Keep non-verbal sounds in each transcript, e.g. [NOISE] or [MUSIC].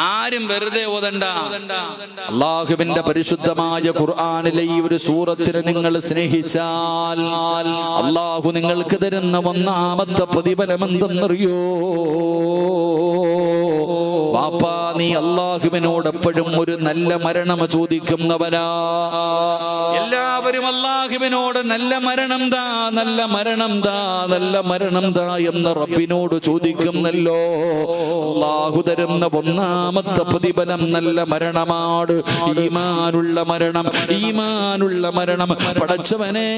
ആരും വെറുതെ ഓതണ്ട. അള്ളാഹുവിന്റെ പരിശുദ്ധമായ ഖുർആാനിലെ ഈ ഒരു സൂറത്തിന് നിങ്ങൾ സ്നേഹിച്ചാൽ അള്ളാഹു നിങ്ങൾക്ക് തരുന്ന ഒന്നാമത്തെ പ്രതിഫലം എന്തെന്നറിയോ വാപ്പാ നീ അള്ളാഹുവിനോട് എപ്പോഴും ഒരു നല്ല മരണം ചോദിക്കുന്നവനാ. എല്ലാവരും അള്ളാഹുവിനോട് നല്ല മരണം താ നല്ല മരണം താ നല്ല മരണം താ എന്ന് റബ്ബിനോട് ചോദിക്കുന്നല്ലോ. അള്ളാഹു തരുന്ന ഒന്നാമത്തെ പ്രതിഫലം നല്ല മരണമാണ്. ഈമാനുള്ള മരണം ഈമാനുള്ള മരണം പടച്ചവനെ.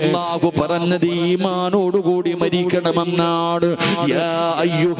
അള്ളാഹു പറഞ്ഞത് ഈമാനോടുകൂടി മരിക്കണമെന്നാണ്. യാ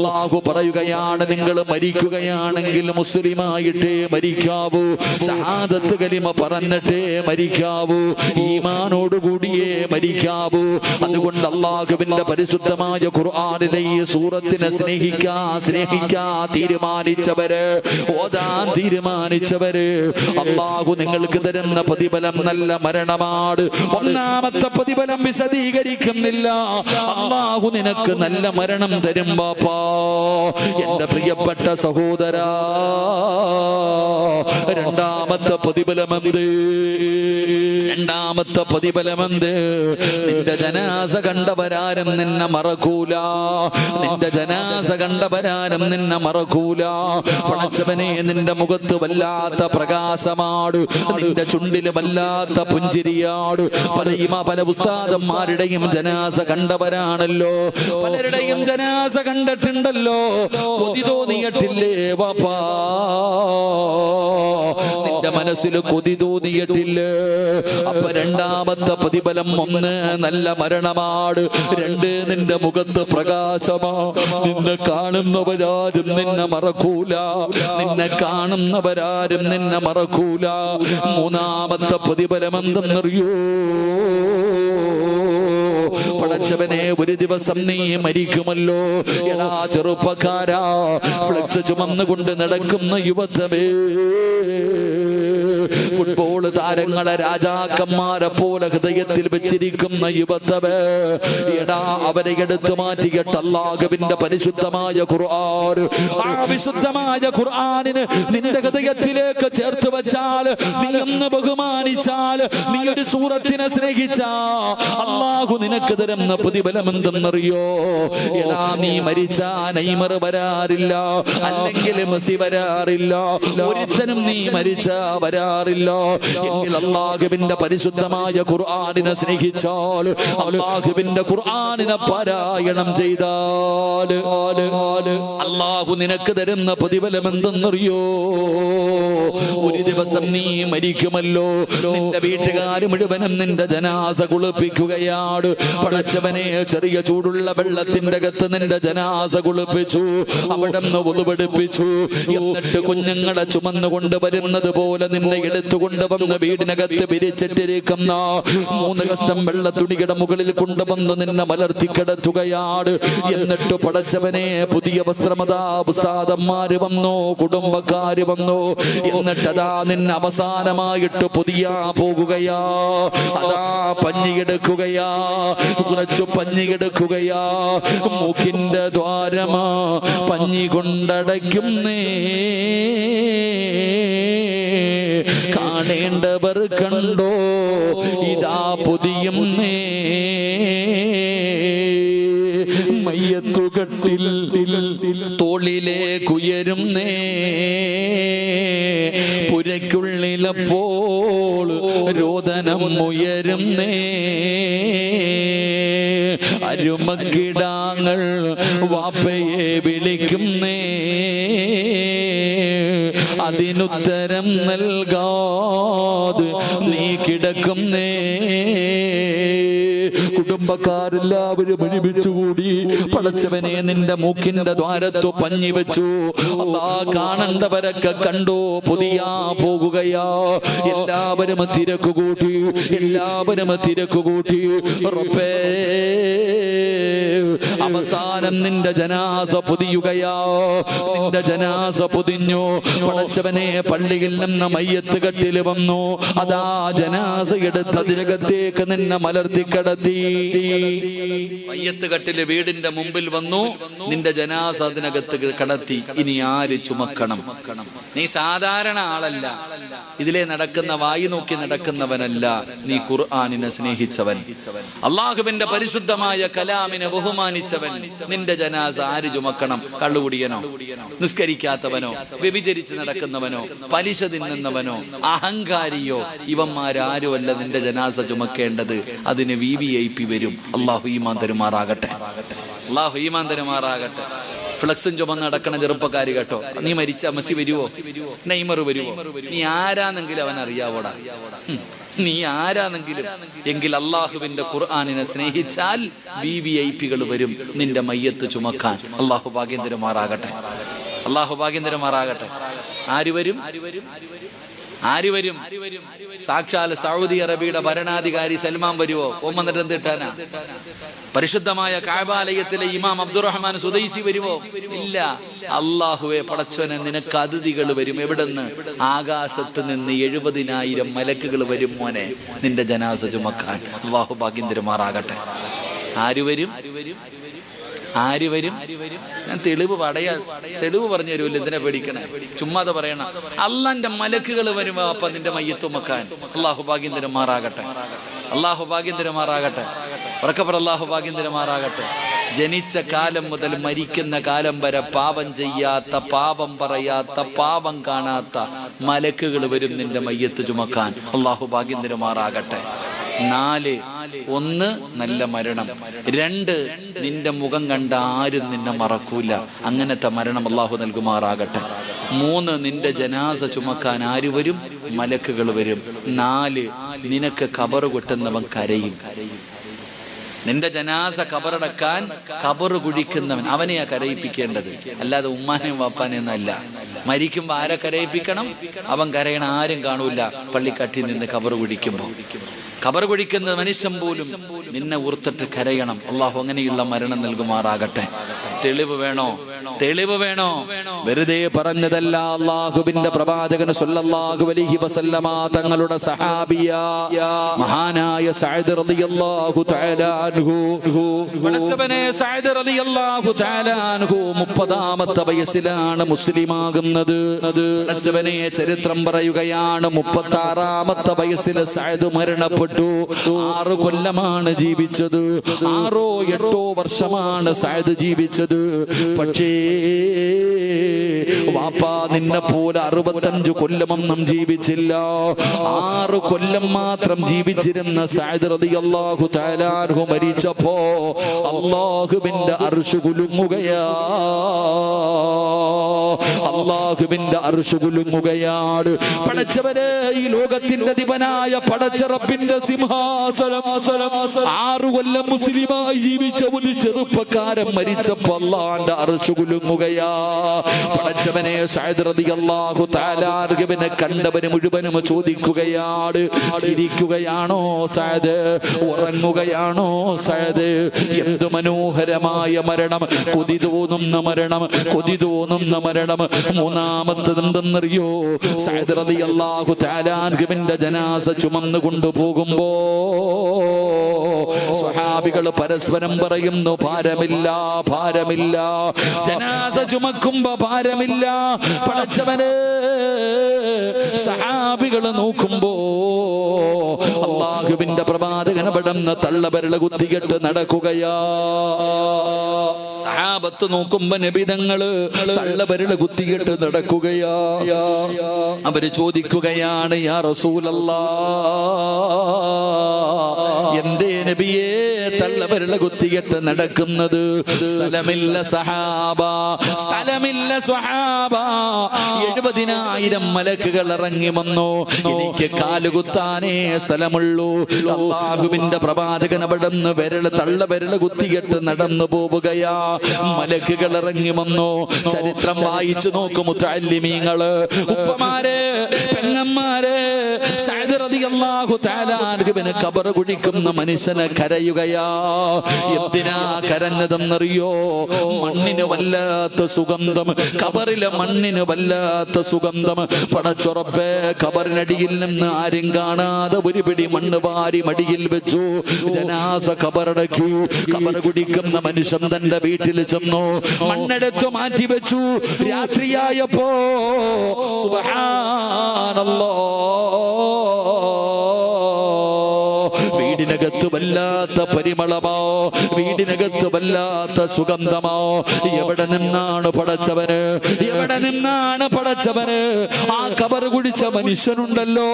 അള്ളാഹു പറയുകയാണ് നിങ്ങൾ മരിക്കുകയാണെങ്കിൽ മുസ്ലിമായിട്ടേ മരിക്കാവൂ. ഷഹാദത്ത് കലിമ പറഞ്ഞിട്ടേ മരിക്കാവൂ. ഈമാനോടുകൂടിയേ മരിക്കാവൂ. അതുകൊണ്ട് അള്ളാഹുവിന്റെ പരിശുദ്ധമായ ഖുർആാനിലെ ഈ സൂറത്തിനെ സ്നേഹിക്കാ സ്നേഹിക്കാ തീരുമാനിച്ചവര്. ഓതാൻ തീരുമാനിച്ചവര്. അള്ളാഹു നിങ്ങൾക്ക് തരുന്ന പ്രതിഫലം നല്ല മരണമാണ്. ഒന്നാമത്തെ പ്രതിഫലം വിശദീകരിക്കുന്നില്ല. അള്ളാഹു നിനക്ക് നല്ല മരണം തരും ബാപ്പാ. എന്റെ പ്രിയപ്പെട്ട സഹോദര രണ്ടാമത്തെ പ്രതിഫലമെന്ത്? രണ്ടാമത്തെ പ്രതിഫലമെന്ത്? നിന്റെ ജനാസ കണ്ടവരാരും നിന്നെ മറക്കൂല. നിന്റെ ജനാസ കണ്ടവരാരും നിന്നെ മറക്കൂല. പണച്ചവനെ നിന്റെ മുഖത്ത് വല്ലാത്ത പ്രകാശമാട്. നിന്റെ ചുണ്ടിൽ വല്ലാത്ത പുഞ്ചിരിയാട്. പല ഇമ പല ഉസ്താദന്മാരുടെയും ജനാസ കണ്ടവരാണല്ലോ. പലരുടെയും ജനാസ കണ്ടിട്ടുണ്ടല്ലോ കൊതി തോന്നിയിട്ടില്ലേ വാപ്പാ? നിന്റെ മനസ്സിൽ കൊതി തോന്നിയിട്ടില്ലേ അപ്പൊ രണ്ടാമത്തെ പ്രതിഫലം ഒന്ന് നല്ല മരണമാട് രണ്ട് നിന്റെ മുഖത്ത് പ്രകാശമാ. നിന്നെ കാണുന്നവരാരും നിന്നെ മറക്കൂല. നിന്നെ കാണുന്നവരാരും നിന്നെ മറക്കൂല. മൂന്നാമത്തെ പ്രതിഫലം എന്തെന്നറിയോ? പടച്ചവനെ ഒരു ദിവസം നീ മരിക്കുമല്ലോ. എടാ ചെറുപ്പക്കാരാ ഫ്ലക്സ് ചുമന്നുകൊണ്ട് നടക്കുന്ന യുവത്വമേ. ഫുട്ബോൾ [LAUGHS] താരങ്ങളെ രാജാക്കന്മാരെ പോലെ ഹൃദയത്തിൽ വെച്ചിരിക്കുന്ന യുവത്തവ് എടാ അവരെ എടുത്തു മാറ്റിയിട്ട് പരിശുദ്ധമായ ഖുർആൻ. ആ വിശുദ്ധമായ ഖുർആനിന് നിന്റെ ഹൃദയത്തിലേക്ക് ചേർത്ത് വെച്ചാൽ നീ ഒന്ന് ബഹുമാനിച്ചാൽ നീ ഒരു സൂറത്തിനെ സ്നേഹിച്ചാ അള്ളാഹു നിനക്ക് തരുന്ന പ്രതിഫലം എന്തെന്നറിയോ എടാ നീ മരിച്ച നൈമർ വരാറില്ല അല്ലെങ്കിൽ മെസ്സി വരാറില്ല ഒരുത്തനും നീ മരിച്ചാ വരാറില്ല. എങ്കിൽ അള്ളാഹുവിന്റെ പരിശുദ്ധമായ ഖുർആാനിനെ സ്നേഹിച്ചാൽ അള്ളാഹുവിന്റെ ഖുർആാനിനെ പാരായണം ചെയ്താൽ അള്ളാഹു നിനക്ക് തരുന്ന പ്രതിഫലം എന്തെന്നറിയോ? ഒരു ദിവസം നീ മരിക്കുമല്ലോ. നിന്റെ വീട്ടുകാർ മുഴുവനും നിന്റെ ജനാസ കുളിപ്പിക്കുകയാണ്. പടച്ചവനെ ചെറിയ ചൂടുള്ള വെള്ളത്തിന്റെ അകത്ത് നിന്റെ ജനാസ കുളിപ്പിച്ചു. അവിടെ നിന്ന് ഒതുപെടുപ്പിച്ചു എന്നിട്ട് കുഞ്ഞുങ്ങളെ ചുമന്നുകൊണ്ട് വരുന്നത് പോലെ നിന്നെ എടുത്തുകൊണ്ട് വന്ന് വീടിനകത്ത് പിരിച്ചിട്ടിരിക്കുന്ന മൂന്ന് കഷ്ടം വെള്ള തുണികട മുകളിൽ കൊണ്ടുവന്ന് നിന്നെ മലർത്തി കിടത്തുകയാണ് എന്നിട്ട് പടച്ചവനെ പുതിയ വസ്ത്രമതാ പുസ്താദന്മാര് വന്നു കുടുംബക്കാര് വന്നു. എന്നിട്ടതാ നിന്നെ അവസാനമായിട്ട് പുതിയ പോകുകയാ. അതാ പഞ്ഞിയെടുക്കുകയാ കുറച്ചു പഞ്ഞിയെടുക്കുകയാ മൂക്കിന്റെ ദ്വാരമാ പഞ്ഞി കൊണ്ടടയ്ക്കുന്നേ. കാണേണ്ടവർ കണ്ടോ? ഇതാ പുതിയുന്നേ മയ്യത്തുകട്ടിൽ നേ പുരയ്ക്കുള്ളിലപ്പോൾ രോദനം ഉയരുന്നേ അരുമക്കിടാങ്ങൾ വാപ്പയെ വിളിക്കുന്നേ അതിനുത്തരം നൽകാതെ നീ കിടക്കുന്നേ കുടുംബക്കാരെല്ലാവരും ഒരുമിച്ചുകൂടി പടച്ചവനെ നിന്റെ മൂക്കിന്റെ ദ്വാരത്തു പഞ്ഞി വെച്ചു. അതാ കാണണ്ടവരൊക്കെ കണ്ടോ. പുതിയ പോകുകയാ. എല്ലാവരും തിരക്ക് കൂട്ടി എല്ലാവരും തിരക്ക് കൂട്ടി അവസാനം നിന്റെ ജനാസ പൊതിയുകയാ. നിന്റെ ജനാസ പൊതിഞ്ഞു. പടച്ചവനെ പള്ളിയിൽ നിന്ന് മയ്യത്ത് കെട്ടിൽ വന്നു. അതാ ജനാസ എടുത്ത് അതിനകത്തേക്ക് നിന്നെ മലർത്തി കിടത്തി. മയ്യത്ത് കെട്ടിൽ വീടിന്റെ മുമ്പിൽ വന്നു. നിന്റെ ജനാസ അതിനകത്ത് കടത്തി. ഇനി ആര് ചുമക്കണം? നീ സാധാരണ ആളല്ല. ഇതിലെ നടക്കുന്ന വായി നോക്കി നടക്കുന്നവനല്ല. നീ ഖുർആാനിനെ സ്നേഹിച്ചവൻ. അള്ളാഹുവിന്റെ പരിശുദ്ധമായ കലാമിനെ ബഹുമാനിച്ചവൻ. നിന്റെ ജനാസ ആര് ചുമക്കണം? കള്ളുകുടിയനോ? നിസ്കരിക്കാത്തവനോ? വ്യഭിചരിച്ച് നടക്കുന്നവനോ? പലിശ തിന്നുന്നവനോ? അഹങ്കാരിയോ? ഇവന്മാരാരുമല്ല നിന്റെ ജനാസ ചുമക്കേണ്ടത്. അതിന് വി വി ഐ പി വരും. അള്ളാഹു ഈമാൻ തരുമാറാകട്ടെ. അള്ളാഹു ഈമാൻ തരുമാറാകട്ടെ. ഫ്ലക്സും ചുമന്ന് നടക്കണ ചെറുപ്പക്കാർ കേട്ടോ. നീ മരിച്ച മെസ്സി വരുവോ? നെയ്മർ വരുവോ? നീ ആരാന്നെങ്കിലും അവൻ അറിയാവോടാ. നീ ആരാണെങ്കിലും എങ്കിൽ അള്ളാഹുവിന്റെ ഖുർആാനിനെ സ്നേഹിച്ചാൽ വി വി ഐ പികൾ വരും നിന്റെ മയ്യത്ത് ചുമക്കാൻ. അള്ളാഹു ഭാഗ്യന്തരമാറാകട്ടെ. അള്ളാഹു ഭാഗ്യന്തരമാറാകട്ടെ. ആര് വരും? ആര് വരും? സാക്ഷാൽ സൗദി അറേബ്യയുടെ ഭരണാധികാരി സൽമാൻ വരുവോ? ഒമ്മന്നിട്ട് വന്നിട്ട് എന്ത് കിട്ടാനാ? പരിശുദ്ധമായ കാബാലയത്തിലെ ഇമാം അബ്ദുറഹ്മാൻ സുദൈസി വരുവോ? ഇല്ല. അള്ളാഹുവെ പടച്ചോനെ നിനക്ക് അതിഥികൾ വരും. എവിടെന്ന്? ആകാശത്ത് നിന്ന് എഴുപതിനായിരം മലക്കുകൾ വരും മോനെ. നിന്റെ ജനാസ ചുമക്കാൻ. അള്ളാഹു ഭാഗ്യം ആര് വരും? ആര് വരും? ഞാൻ തെളിവ് പടയാ തെളിവ് പറഞ്ഞു തരുമല്ലോ എന്തിനാ പേടിക്കണേ? ചുമ്മാതെ പറയണം. അള്ളാന്റെ മലക്കുകൾ വരുമ്പോ അപ്പൊ നിന്റെ മയ്യത്തുമക്കാൻ അള്ളാഹു ഭാഗ്യം തരുമാറാകട്ടെ അള്ളാഹു ഭാഗ്യം തരുമാറാകട്ടെ ഉറക്കപ്പുറ അള്ളാഹു ഭാഗ്യം തരുമാറാകട്ടെ ജനിച്ച കാലം മുതൽ മരിക്കുന്ന കാലം വരെ പാപം ചെയ്യാത്ത പാപം പറയാത്ത പാപം കാണാത്ത മലക്കുകൾ വരും നിന്റെ മയ്യത്ത് ചുമക്കാൻ. അള്ളാഹു ഭാഗ്യം തരുമാറാകട്ടെ നാല് ഒന്ന് നല്ല മരണം. രണ്ട് നിന്റെ മുഖം കണ്ട ആരും നിന്നെ മറക്കൂല. അങ്ങനത്തെ മരണം അള്ളാഹു നൽകുമാറാകട്ടെ. മൂന്ന് നിന്റെ ജനാസ ചുമക്കാൻ ആര് വരും? മലക്കുകൾ വരും. നാല് നിനക്ക് കബറ് കൊട്ടുന്നവൻ കരയും. നിന്റെ ജനാസ കബറടക്കാൻ കബറ് കുഴിക്കുന്നവൻ അവനെയാ കരയിപ്പിക്കേണ്ടത്. അല്ലാതെ ഉമ്മാനെയും വാപ്പാനെയും ഒന്നല്ല മരിക്കുമ്പോ ആരെ കരയിപ്പിക്കണം? അവൻ കരയണ ആരും കാണൂല. പള്ളിക്കട്ടി നിന്ന് കബറ് കുഴിക്കുമ്പോ. കബർ കുഴിക്കുന്ന മനുഷ്യൻ പോലും നിന്നെ ഓർത്തിട്ട് കരയണം. അള്ളാഹു അങ്ങനെയുള്ള മരണം നൽകുമാറാകട്ടെ. തെളിവ് വേണോ? തെളിവ് വേണോ? വെറുതെ പറഞ്ഞതല്ല അള്ളാഹുബിന്റെ പ്രവാചകന് സല്ലല്ലാഹു അലൈഹി വസല്ലമ തങ്ങളുടെ സഹാബിയ മഹാനായ സഅദ് റളിയല്ലാഹു തആല അൻഹു. പടച്ചവനെ സഅദ് റളിയല്ലാഹു തആല അൻഹു 30ാമത്തെ വയസ്സിലാണ് മുസ്ലിമാകുന്നത്. പടച്ചവനെ ചരിത്രം പറയുകയാണ് 36ാമത്തെ വയസ്സിൽ സഅദ് മരണപ്പെട്ടു. ആറ് കൊല്ലമാണ് ജീവിച്ചത്. ആറോ എട്ടോ വർഷമാണ് സഅദ് ജീവിച്ചത്. പക്ഷേ വാപ്പാ നിന്നെ പോലെ അറുപത്തഞ്ചു കൊല്ലമൊന്നും ജീവിച്ചില്ല. ആറ് കൊല്ലം മാത്രം ജീവിച്ചിരുന്ന സഅദ് റളിയല്ലാഹു തആല അൻഹു മരിച്ചപ്പോ അള്ളാഹുവിന്റെ അർഷു കുലുങ്ങുകയാ. അള്ളാഹുവിന്റെ അർഷു കുലുങ്ങുകയാണ്. പടച്ചവരെ ഈ ലോകത്തിന്റെ ദിവനായ പടച്ചറപ്പിന്റെ സിംഹാസനം. ആറു കൊല്ലം മുസ്ലിമായി ജീവിച്ച ഒരു ചെറുപ്പക്കാരൻ മരിച്ചപ്പോ അള്ളാന്റെ അർശ് കുലുങ്ങുകയാ പടച്ചവനെ തആല അൻഹുവിനെ കണ്ടവന് മുഴുവനും ചോദിക്കുകയാണ്. ചിരിക്കുകയാണോ സഅദ് ഉറങ്ങുകയാണോ സഅദ് എന്തു മനോഹരമായ മരണം. കൊതി തോന്നുന്ന മരണം. കൊതി തോന്നുന്ന മരണം. മൂന്നാമത്തത് എന്തെന്നറിയോ? തആല അൻഹുവിന്റെ ജനാസ ചുമന്നു കൊണ്ടുപോകുമ്പോ സ്വഹാബികൾ പരസ്പരം പറയുന്നു ഭാരമില്ല ഭാരമില്ല. ജനാസ ചുമക്കുമ്പോ ഭാരമില്ല. പടച്ചവന് സഹാബികൾ നോക്കുമ്പോ അള്ളാഹുവിന്റെ പ്രവാചകന പടന്ന് തള്ളവരള കുത്തികെട്ട് നടക്കുകയാ. സഹാബത്ത് നോക്കുമ്പോ നബിതങ്ങൾ തള്ളവരള കുത്തികെട്ട് നടക്കുകയാ. അവർ ചോദിക്കുകയാണ് യാ റസൂലല്ലാ എന്തേ നബിയേ തള്ളവരള കുത്തികെട്ട് നടക്കുന്നത്. സ്ഥലമില്ല സഹാബ സ്ഥലമില്ല സഹാബ എഴുപതിനായിരം മലക്കുകൾ ഇറങ്ങി വന്നു. എനിക്ക് കാലുകുത്താനേ സ്ഥലമുള്ളൂ. അള്ളാഹുവിന്റെ പ്രവാചകൻ അവിടുന്ന് വിരൽ തള്ള കുത്തികെട്ട് നടന്നു പോവുകയാ. മലക്കുകൾ ഇറങ്ങി വന്നു. ചരിത്രം വായിച്ചു നോക്കും മുത്തല്ലിമീങ്ങൾ. ഉപ്പമാര് പെങ്ങന്മാര് കബർ കുഴിക്കുന്ന മനുഷ്യനെ കരയുകയാ. എന്തിനാ കരഞ്ഞതെന്നറിയോ? മണ്ണിന് വല്ലാത്ത സുഗന്ധം. കബറിലെ മണ്ണിന് വല്ലാത്ത സുഗന്ധം. പടച്ചുറപ്പേ കബറിനടിയിൽ നിന്ന് ആരും കാണാതെ ഒരു പിടി മണ്ണ് വാരി മടിയിൽ വെച്ചു. ജനാസ കബറടക്കി. കബർ കുടിക്കുന്ന മനുഷ്യൻ തന്റെ വീട്ടിൽ ചെന്നു. മണ്ണെടുത്തു മാറ്റി വെച്ചു. രാത്രിയായപ്പോ സുബ്ഹാനല്ലാഹ് വീടിനകത്ത് വല്ലാത്ത പരിമളമോ? വീടിനകത്ത് വല്ലാത്ത സുഗന്ധമോ? എവിടെ നിന്നാണ് പടച്ചവന്? എവിടെ നിന്നാണ് പടച്ചവന്? ആ കബർ കുടിച്ച മനുഷ്യനുണ്ടല്ലോ.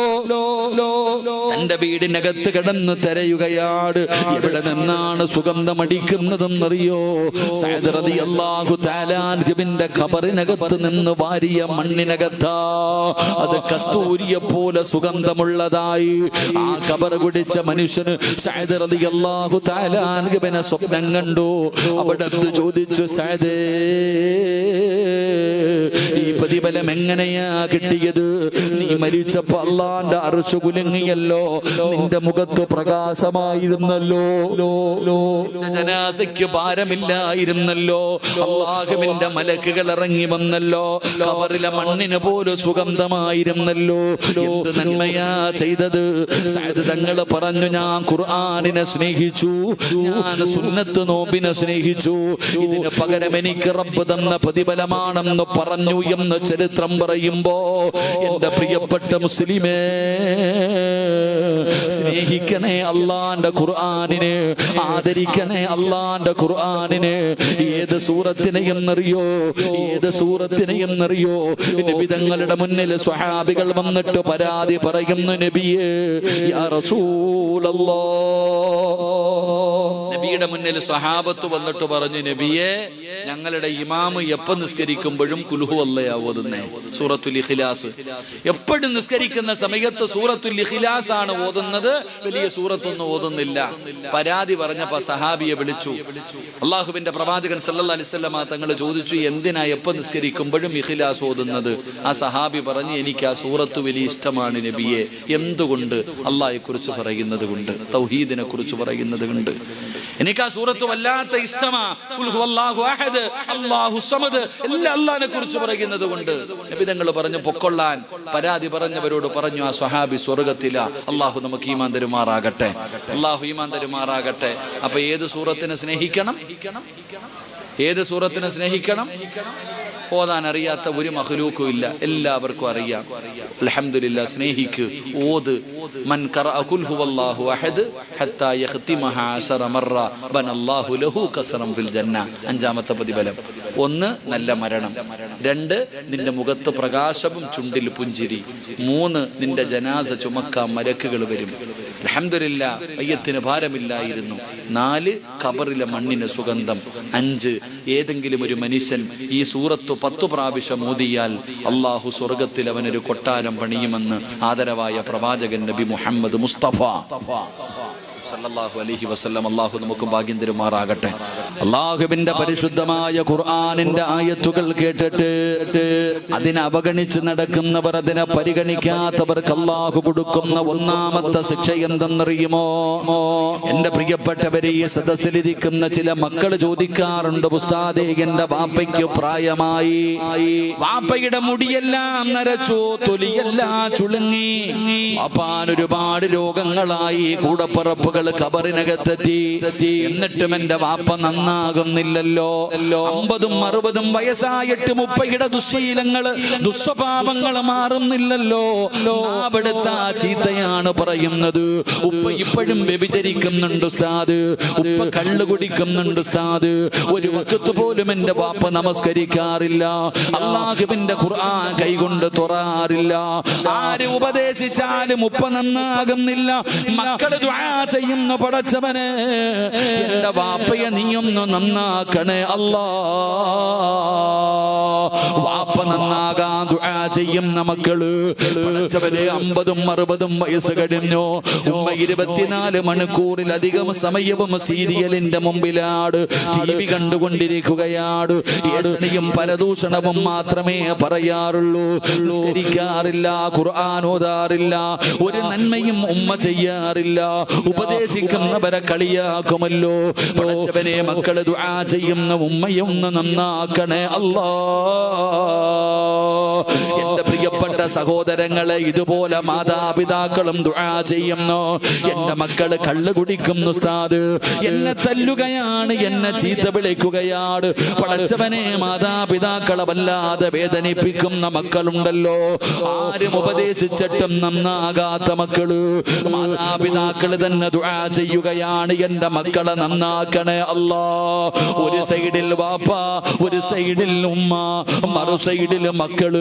തന്റെ വീടിനകത്ത് കിടന്ന് തിരയുകയാണ് എവിടെ നിന്നാണ് സുഗന്ധം അടിക്കുന്നതെന്നറിയോ കബറിനകത്ത് നിന്ന് വാരിയ മണ്ണിനകത്താ. അത് കസ്തൂരിയെ പോലെ സുഗന്ധമുള്ളതായി. ആ കബർ കുടിച്ച മനുഷ്യന് സഅദ് റളിയല്ലാഹു താലാൻഹുവിനെ സ്വപ്നം കണ്ടു. അവിടെ ചോദിച്ചു സഅദേ പ്രതിഫലം എങ്ങനെയാ കിട്ടിയത്? നീ മരിച്ചപ്പോ അള്ളാന്റെ അറുശു കുലുങ്ങിയല്ലോ. നിന്റെ മുഖത്ത് പ്രകാശമായിരുന്നല്ലോ. ജനാസയ്ക്ക് ഭാരമില്ലായിരുന്നല്ലോ. അള്ളാഹുവിന്റെ മലക്കുകൾ ഇറങ്ങി വന്നല്ലോ. കവറിലെ മണ്ണിന് പോലും സുഗന്ധമായിരുന്നല്ലോ. എന്ത് നന്മയാ ചെയ്തത്? തങ്ങൾ പറഞ്ഞു ഞാൻ ഖുർആാനിനെ സ്നേഹിച്ചു. ഞാൻ സുന്നത്ത് നോമ്പിനെ സ്നേഹിച്ചു. ഇതിന് പകരം എനിക്ക് റബ്ബ് തന്ന പ്രതിഫലമാണെന്ന് പറഞ്ഞു. എന്ന് ചരിത്രം പറയുമ്പോ എന്റെ പ്രിയപ്പെട്ട മുസ്ലിമേ സ്നേഹിക്കണേ അള്ളാന്റെ ഖുർആാനിന് ആദരിക്കണേ അള്ളാന്റെ ഖുർആാനിന്. ഏത് സൂറത്തിനെ എന്നറിയോ? ഏത് സൂറത്തിനെ എന്നറിയോ? നബിതങ്ങളുടെ മുന്നിൽ സ്വഹാബികൾ വന്നിട്ട് പരാതി പറയുന്നു നബിയേ നബിയുടെ മുന്നിൽ സ്വഹാബത്ത് വന്നിട്ട് പറഞ്ഞു നബിയെ ഞങ്ങളുടെ ഇമാമ് എപ്പോ നിസ്കരിക്കുമ്പോഴും കുലുഹു അല്ലയാ ഓതുന്നേ. സൂറത്തുൽ ഇഖ്ലാസ്. എപ്പോഴും നിസ്കരിക്കുന്ന സമയത്ത് സൂറത്തുൽ ഇഖ്ലാസ് ആണ് ഓതുന്നത്. വലിയ സൂറത്തൊന്നും ഓതുന്നില്ല. പരാതി പറഞ്ഞപ്പോ സഹാബിയെ വിളിച്ചു. അള്ളാഹുവിന്റെ പ്രവാചകൻ സല്ലല്ലാഹു അലൈഹി വസല്ലം തങ്ങൾ ചോദിച്ചു എന്തിനാ എപ്പോ നിസ്കരിക്കുമ്പോഴും ഇഖിലാസ് ഓതുന്നത്? ആ സഹാബി പറഞ്ഞു എനിക്ക് ആ സൂറത്ത് വലിയ ഇഷ്ടമാണ് നബിയെ. എന്തുകൊണ്ട്? അള്ളാഹെ കുറിച്ച് പറയുന്നത് കൊണ്ട് തൗഹീദിനെ കുറിച്ച് പറയുന്നത് കൊണ്ട്. എനിക്ക് ആ സൂറത്ത് വല്ലാത്ത ഇഷ്ടമാ. ഹുവല്ലാഹു അഹദ്, സമദ് കുറിച്ച് പറയുന്നത് കൊണ്ട് നബിതങ്ങൾ പറഞ്ഞു പൊക്കൊള്ളാൻ. പരാതി പറഞ്ഞവരോട് പറഞ്ഞു ആ സ്വഹാബി സ്വർഗത്തില. അള്ളാഹു നമുക്ക് ഈമാൻ തരുമാറാകട്ടെ. അള്ളാഹു ഈമാൻ തരുമാറാകട്ടെ. അപ്പൊ ഏത് സൂറത്തിനെ സ്നേഹിക്കണം? ഏത് സൂറത്തിനെ സ്നേഹിക്കണം? ഓതാൻ അറിയാത്ത ഒരു മഹലൂക്കും ഇല്ല. എല്ലാവർക്കും അറിയാം. അലഹമില്ല സ്നേഹിക്ക്. ഓത്. മൻ അഞ്ചാമത്തെ പ്രതിഫലം. ഒന്ന് നല്ല മരണം. രണ്ട് നിന്റെ മുഖത്ത് പ്രകാശവും ചുണ്ടിൽ പുഞ്ചിരി. മൂന്ന് നിന്റെ ജനാസ ചുമക്കാൻ മരക്കുകൾ വരും. അൽഹംദുലില്ല അയ്യത്തിന് ഭാരമില്ലായിരുന്നു. നാല് ഖബറിലെ മണ്ണിന് സുഗന്ധം. അഞ്ച് ഏതെങ്കിലും ഒരു മനുഷ്യൻ ഈ സൂറത്ത് പത്തു പ്രാവശ്യം ഓതിയാൽ അള്ളാഹു സ്വർഗത്തിൽ അവനൊരു കൊട്ടാരം പണിയുമെന്ന് ആദരവായ പ്രവാചകൻ നബി മുഹമ്മദ് മുസ്തഫ. സല്ലല്ലാഹു അലൈഹി വസല്ലം അള്ളാഹു നമുക്ക് ഭാഗ്യം തരുമാറാകട്ടെ. അള്ളാഹുവിന്റെ പരിശുദ്ധമായ ഖുർആാനിന്റെ ആയത്തുകൾ കേട്ടിട്ട് അതിനെ അവഗണിച്ച് നടക്കുന്നവർ അതിനെ പരിഗണിക്കാത്തവർക്ക് അള്ളാഹു കൊടുക്കുന്ന ഒന്നാമത്തെ ശിക്ഷ എന്തെന്നറിയുമോ? എന്റെ പ്രിയപ്പെട്ടവരെ ഈ സദസ്സിലിരിക്കുന്ന ചില മക്കൾ ചോദിക്കാറുണ്ട് ഉസ്താദേ എന്റെ വാപ്പയ്ക്ക് പ്രായമായി. വാപ്പയുടെ മുടിയെല്ലാം നരച്ചു തൊലിയെല്ലാം ചുളുങ്ങി. വാപ്പാൻ ഒരുപാട് രോഗങ്ങളായി കൂടപ്പറപ്പുകൾ കബറിനകത്തെത്തി എന്നിട്ടും എന്റെ വാപ്പ നന്നാകുന്നില്ലല്ലോ. അമ്പതും അറുപതും വയസ്സായിട്ട് മുപ്പയുടെ ദുശീലങ്ങൾ ദുസ്വഭാവങ്ങൾ മാറുന്നില്ലല്ലോ. അവിടുത്തെ ആ ചീത്തയാണ് പറയുന്നത്. ഉപ്പ ഇപ്പോഴും വ്യഭിചരിക്കുന്നുണ്ട് ഉസ്താദ്. ഉപ്പ കള്ളു കുടിക്കുന്നുണ്ട് ഉസ്താദ്. ഒരു വക്കത്ത് പോലും എന്റെ വാപ്പ നമസ്കരിക്കാറില്ല. അള്ളാഹുവിന്റെ ഖുർആൻ കൈകൊണ്ട് തുറാറില്ല. ആര് ഉപദേശിച്ചാലും ഉപ്പ നന്നാകുന്നില്ല. മക്കൾ ദുആ ചെയ്യുന്ന പടച്ചവനെ. എന്റെ വാപ്പയെ നീയൊന്ന് നന്നാക്കണേ അല്ലാ. വാപ്പ നമുക്ക് പഠിച്ചവരെ അമ്പതും അറുപതും വയസ്സ് കഴിഞ്ഞു. ഉമ്മ ഇരുപത്തിനാല് മണിക്കൂറിലധികം സമയവും സീരിയലിന്റെ മുമ്പിലാട് ടി വി കണ്ടുകൊണ്ടിരിക്കുകയാണ് ഏഷണിയും പരദൂഷണവും മാത്രമേ പറയാറുള്ളൂ. നിസ്കരിക്കാറില്ല ഖുർആൻ ഒരു നന്മയും ഉമ്മ ചെയ്യാറില്ല. ഉപദേശിക്കുന്നവരെ കളിയാക്കുമല്ലോ. പഠിച്ചവനെ മക്കൾ ദുആ ചെയ്യുന്ന ഉമ്മയൊന്ന് നന്നാക്കണേ അല്ലാ പ്രിയപ്പെട്ട സഹോദരങ്ങളെ ഇതുപോലെ മാതാപിതാക്കളും ദുആ ചെയ്യുന്നു. എന്റെ മക്കൾ കള്ളു കുടിക്കുന്നു ഉസ്താദ്. എന്നെ തല്ലുകയാണ് എന്നെ ചീത്ത വിളിക്കുകയാണ്. പടച്ചവനെ മാതാപിതാക്കളെ വല്ലാതെ വേദനിപ്പിക്കുന്ന മക്കളുണ്ടല്ലോ. ആരും ഉപദേശിച്ചിട്ടും നന്നാകാത്ത മക്കൾ. മാതാപിതാക്കൾ തന്നെ ദുആ ചെയ്യുകയാണ്. എന്റെ മക്കളെ നന്നാക്കണേ അല്ലാ. ഒരു സൈഡിൽ വാപ്പ ഒരു സൈഡിൽ ഉമ്മ മറു സൈഡിൽ മക്കൾ.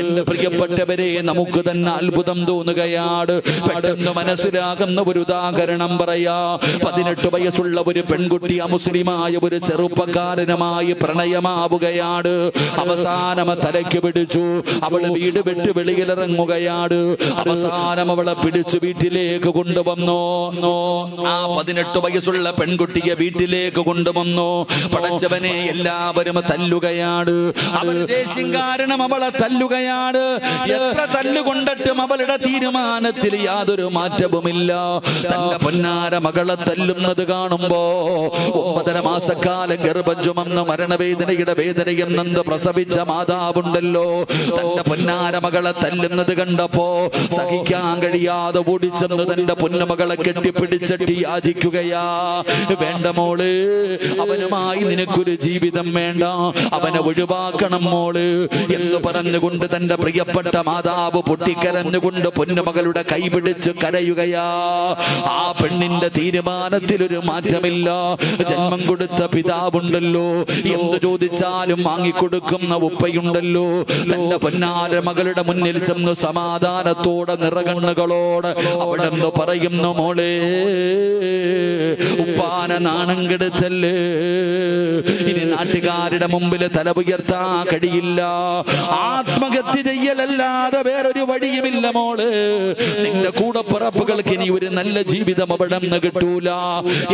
എന്റെ പ്രിയപ്പെട്ടവരെ നമുക്ക് തന്നെ അത്ഭുതം തോന്നുകയാണ്. പെട്ടെന്ന് മനസ്സിലാകുന്ന ഒരു ഉദാഹരണം പറയാ. പതിനെട്ട് വയസ്സുള്ള ഒരു പെൺകുട്ടി അമുസ്ലിമായ ഒരു ചെറുപ്പക്കാരനുമായി പ്രണയമാവുകയാണ്. അവസാനം തലയ്ക്ക് പിടിച്ചു. അവൾ വീട് വിട്ട് വെളിയിലിറങ്ങുകയാണ്. അവസാനം അവളെ പിടിച്ചു വീട്ടിലേക്ക് കൊണ്ടുവന്നു. ആ പതിനെട്ട് വയസ്സുള്ള പെൺകുട്ടിയെ വീട്ടിലേക്ക് കൊണ്ടുവന്നു. പടച്ചവനെ എല്ലാവരും തല്ലുകയാണ്. അവൾ ദേഷ്യം കാരണം അവളെ തല്ലുകയാണ്. എത്ര തല്ലുകൊണ്ടിട്ടും അവളുടെ തീരുമാനത്തിൽ യാതൊരു മാറ്റവുമില്ല. തന്റെ പൊന്നാര മകളെ തല്ലുന്നത് കാണുമ്പോ ഒമ്പതര മാസക്കാലം ഗർഭം ചുമന്ന് മരണവേദനയുടെ വേദനയും നന്ന് പ്രസവിച്ച മാതാവുണ്ടല്ലോ. തന്റെ പൊന്നാര മകളെ തല്ലുന്നത് കണ്ടപ്പോ സഹിക്കാൻ കഴിയാതെ ഓടിച്ചെന്ന് തന്റെ പൊന്നുമകളെ കെട്ടിപ്പിടിച്ചിട്ട് യാചിക്കുകയാ. വേണ്ട മോൾ അവനുമായി നിനക്കൊരു ജീവിതം വേണ്ട. അവനെ ഒഴിവാക്കണം മോൾ എന്ന് പറഞ്ഞുകൊണ്ട് തന്റെ പ്രിയപ്പെട്ട മാതാവ് പൊട്ടിക്കരഞ്ഞുകൊണ്ട് പൊന്നുമകളുടെ കൈപിടിച്ച് കരയുകയാ. ആ പെണ്ണിന്റെ തീരുമാനത്തിൽ ഒരു മാറ്റമില്ല. ജന്മം കൊടുത്ത പിതാവുണ്ടല്ലോ. എന്ത് ചോദിച്ചാലും വാങ്ങിക്കൊടുക്കുന്ന ഉപ്പയുണ്ടല്ലോ. തന്റെ പൊന്നാര മകളുടെ മുന്നിൽ ചെന്ന് സമാധാനത്തോടെ നിറകണ്ണുകളോട് അവിടെ നിന്ന് പറയുന്നു മോളെ ഉപ്പാന നാണം കെടുത്തല്ലേ? ഇനി നാട്ടുകാരുടെ മുമ്പിൽ തല ഉയർത്താൻ കഴിയില്ല. ആത്മഹത്യ ചെയ്യലല്ലാതെ വേറൊരു വഴിയുമില്ല മോൾ. നിന്റെ കൂടപ്പിറപ്പുകൾക്ക് ഇനി ഒരു നല്ല ജീവിതം അവിടെ നിന്ന് കിട്ടൂല.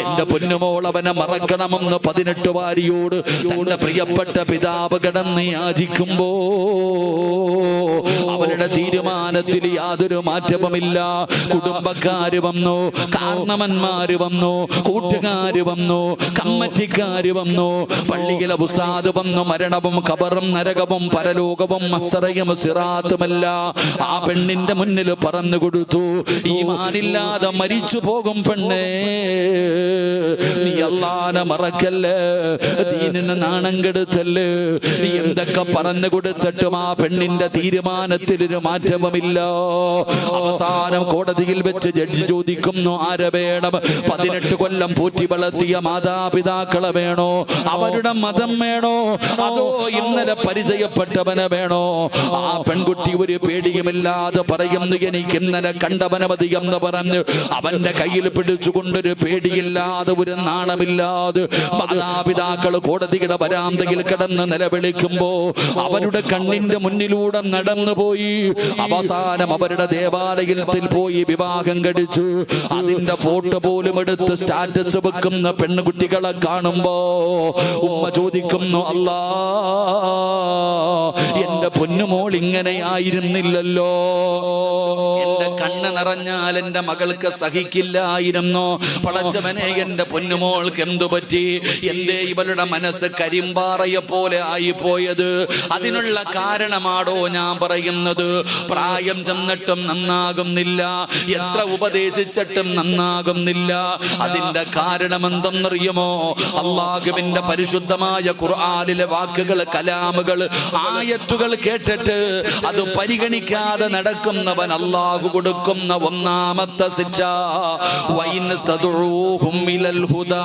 എന്റെ പൊന്നുമോൾ അവനെ മറക്കണമെന്ന് പതിനെട്ട് വാരിയോട് തന്റെ പ്രിയപ്പെട്ട പിതാവ് കിടന്ന് യാചിക്കുമ്പോ അവരുടെ തീരുമാനത്തിൽ യാതൊരു മാറ്റവുമില്ല. കുടുംബക്കാര് വന്നു കാരണവന്മാര് വന്നു കൂട്ടുകാര് വന്നു കമ്മറ്റിക്കാര് വന്നു പള്ളിയിലെ ഉസ്താദ് വന്നു മരണവും കബറും നരകവും പരലോകവും അസറയും സിറാത്തുമല്ല. ആ പെണ്ണിന്റെ മുന്നിൽ പറഞ്ഞു കൊടുത്തു. ഈമാനില്ലാതെ മാനില്ലാതെ മരിച്ചു പോകും പെണ്ണേ. നീ അല്ലാനെ മറക്കല്ലേ? ദീനിന് നാണം കെടുത്തല്ലേ? നീ എന്തൊക്കെ പറഞ്ഞു കൊടുത്തിട്ടും ആ പെണ്ണിന്റെ തീരുമാനത്തിൽ ഒരു മാറ്റവുമില്ല. അവസാനം കോടതിയിൽ വെച്ച് ജഡ്ജി ചോദിക്കുന്നു ആരെ വേണം? പതിനെട്ട് കൊല്ലം പൂറ്റി വളർത്തിയ മാതാപിതാക്കളെ വേണോ? അവരുടെ മതം വേണോ? അതോ ഇന്നലെ പരിചയപ്പെട്ടവനെ വേണോ? ആ പെൺകുട്ടി ഒരു പേടിയുമില്ലാതെ പറയുന്നു എനിക്ക് ഇന്നലെ കണ്ടവനെ മതി എന്ന് പറഞ്ഞു അവന്റെ കയ്യിൽ പിടിച്ചുകൊണ്ടൊരു പേടിയില്ലാതെ ഒരു നാണമില്ലാതെ മാതാപിതാക്കൾ കോടതിയുടെ വരാന്തയിൽ കിടന്ന് നിലവിളിക്കുമ്പോ അവരുടെ കണ്ണിന്റെ മുന്നിലൂടെ നടന്നു പോയി. അവസാനം അവരുടെ ദേവാലയത്തിൽ പോയി വിവാഹം കഴിച്ചു അതിന്റെ ഫോട്ടോ പോലും എടുത്ത് സ്റ്റാറ്റസ് വെക്കുന്ന പെൺകുട്ടികളെ കാണുമ്പോ ഉമ്മ ചോദിക്കുന്നു അല്ലാ എന്റെ പൊന്നുമോൾ ഇങ്ങനെയായിരുന്നില്ലല്ലോ എന്റെ കണ്ണ് നിറഞ്ഞാൽ എന്റെ മകൾക്ക് സഹിക്കില്ലായിരുന്നു. പടച്ചവനെ എന്റെ പൊന്നുമോൾക്ക് എന്തു പറ്റി? എന്റെ ഇവളുടെ മനസ്സ് കരിമ്പാറയെ പോലെ ആയിപ്പോയത്? അതിനുള്ള കാരണമാടോ ഞാൻ പറയുന്നത്? പ്രായം ചെന്നിട്ടും നന്നാകുന്നില്ല. എത്ര ഉപദേശിച്ചിട്ടും നന്നാകുന്നില്ല. അതിന്റെ കാരണം എന്തെന്നറിയുമോ അള്ളാഹുവിന്റെ പരിശുദ്ധമായ ഖുർആാനിലെ വാക്കുകൾ കലാമുകൾ ആയത്തുകൾ കേട്ടിട്ട് അത് പരിഗണിക്കാതെ നടക്കുന്നവൻ അള്ളാഹു കൊടുക്കുന്ന ഒന്നാമത്തെ ശിക്ഷ. വൈൻ ഇലൽ ഹുദാ.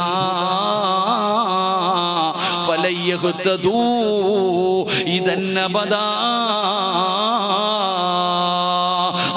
അബദാ